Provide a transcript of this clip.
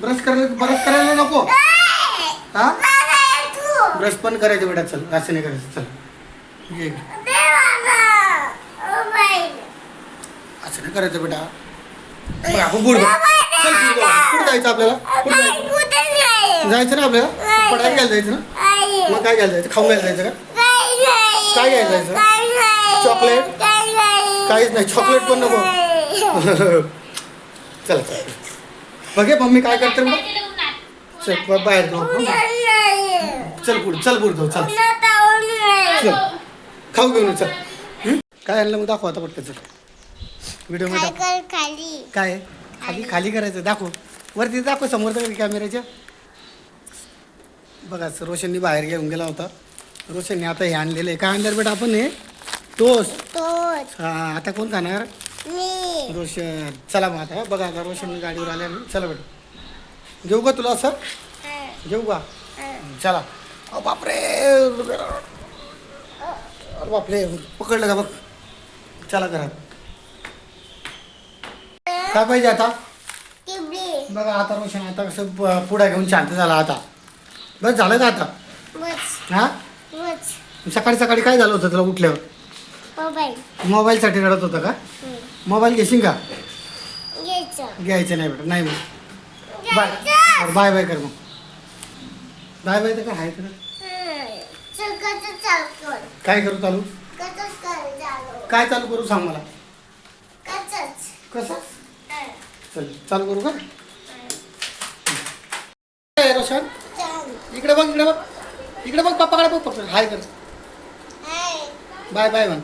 Brush करायला brush करायला नको. हा? ब्रश पण करायचं बेटा चल. असं नाही करायचं चल. ये. इकडे. असं नाही करायचं बेटा. बरं, आपण पुढे जाऊ. चल पुढे जाऊ. पुढे जायचं आपल्याला? जायचं? जायचं? ना आपल्याला? पडायला घ्यायला जायचं ना? मग काय घ्यायला जायचं? खाऊन घ्यायला जायचं का? काय घ्यायला जायचं? चॉकलेट काहीच नाही. चॉकलेट पण नको. चला चला. बघे मम्मी काय करते मग चल ब- बाहेर जाऊ? चल पुढे चल पुढे जाऊ चल. चल. खाऊ घेऊन ये, चल. हं? काय आणलं मग? दाखव आता पटकन चल. व्हिडिओमध्ये दाखव. खाली. काय? आहे? खाली खाली करायचं दाखव. वरती दाखव समोर तर कॅमेऱ्याच्या बघा सर रोशननी बाहेर घेऊन गेला होता. रोशनने आता हे आणलेलं आहे. काय आणलं बेटा आपण हे? टोस्ट. तोच हा आता कोण खाणार? रोशन चला मग आता बघा आता रोशन गाडीवर आल्या चला बेटा घेऊ का तुला सर घेऊ का? चला. अहो बापरे अरे बापरे पकडलं का बघ? चला घरात काय पाहिजे आता? बघा आता रोशन आता कसं प- पुढा घेऊन शांत झाला आता. बस झालं का आता? हा? सकाळी सकाळी काय झालं होतं तुला उठल्यावर? मोबाईल. मोबाईलसाठी रडत होतं का? मोबाईल घेशील का? घ्यायचं. नाही बेटा नाही मग बाय बरं, बाय बाय कर मग. बाय बाय तर काय आहे तर? काय करू चालू? काय चालू करू सांग मला? कसं? चल चालू करू का? रोशन? इकडे बघ इकडे बघ. इकडे बघ पप्पाकडे बघ पप्पा हाय कर. हाय. बाय बाय म्हण.